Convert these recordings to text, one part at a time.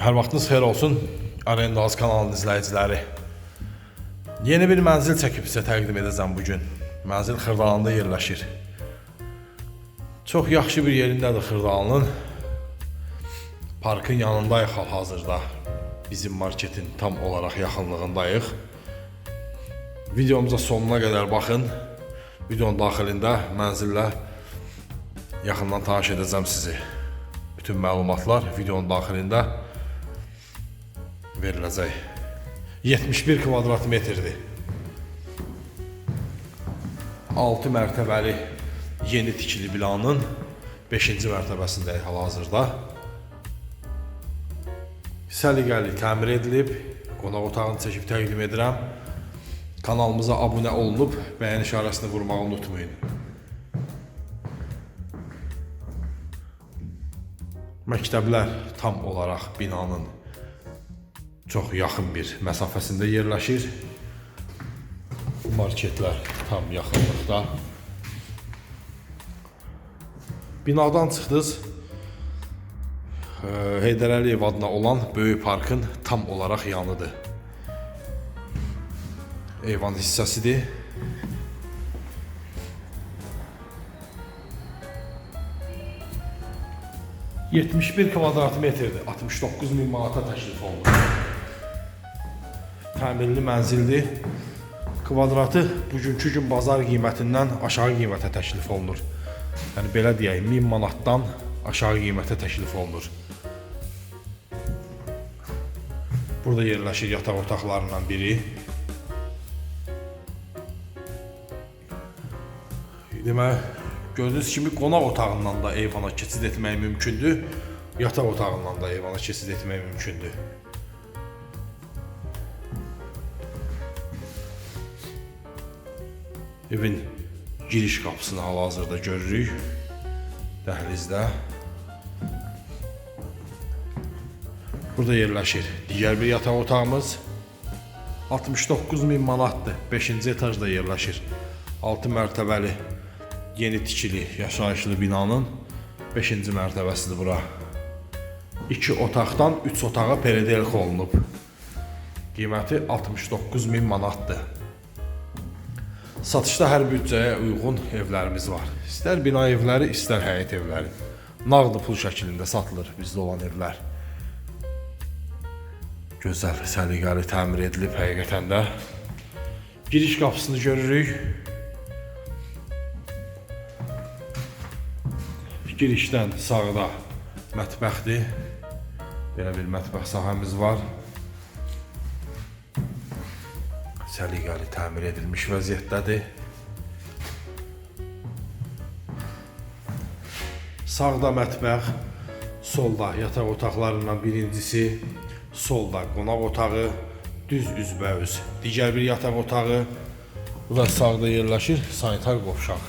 Hər vaxtınız xeyir olsun. Arendaz kanalının izləyiciləri. Yeni bir mənzil çəkib sizə təqdim edəcəm bu gün. Mənzil Xırdalanda yerləşir. Çox yaxşı bir yerindədir Xırdalının. Parkın yanındayıq hal-hazırda. Bizim marketin tam olaraq yaxınlığındayıq. Videomuza sonuna qədər baxın. Videonun daxilində mənzillə yaxından tanış edəcəm sizi. Bütün məlumatlar videonun daxilində veriləcək. 71 kvadrat metrdir. 6 mərtəbəli yeni tikili binanın 5-ci mərtəbəsindəyik hal-hazırda. Səliqəli təmir edilib, qonaq otağını çəkib təqdim edirəm. Kanalımıza abunə olunub, bəyən işarəsini vurmağı unutmayın. Məktəblər tam olaraq binanın çox yaxın bir məsafəsində yerləşir. Marketlər tam yaxınlıqda. Binadan çıxdınız. Heydər Əliyev adına olan böyük parkın tam olaraq yanıdır. Eyvan hissəsidir. ...71 kvadrat metrdir. 69 min manata təklif olunur. Təmirli mənzildir. Kvadratı bugünkü gün bazar qiymətindən aşağı qiymətə təklif olunur. Yəni belə deyək, 1000 manatdan aşağı qiymətə təklif olunur. Burada yerləşir yataq otaqlarından biri. Demək, gördüyünüz kimi qonaq otağından da eyvana keçid etmək mümkündür. Yataq otağından da eyvana keçid etmək mümkündür. Evin giriş qapısını hal-hazırda görürük. Dəhlizdə. Burada yerləşir digər bir yataq otağımız. 69 min manatdır. 5-ci etajda yerləşir. 6 mərtəbəli yeni tikili yaşayışlı binanın 5-ci mərtəbəsidir bura. 2 otaqdan 3 otağa peredelx olunub. Qiyməti 69 min manatdır. Satışda hər büdcəyə uyğun evlərimiz var. İstər bina evləri, istər həyət evləri. Nağdı pul şəklində satılır bizdə olan evlər. Gözəl, səliqəli təmir edilib həqiqətən də. Giriş qapısını görürük. Girişdən sağda mətbəxdir. Belə bir mətbəx sahəmiz var. Səliqəli təmir edilmiş vəziyyətdədir. Sağda mətbəx, solda yataq otaqlarından birincisi, solda qonaq otağı, düz üzbəüz digər bir yataq otağı. Da sağda yerləşir sanitar qovşaq.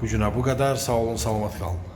Bu günə bu qədər. Sağ olun, salamat qalın.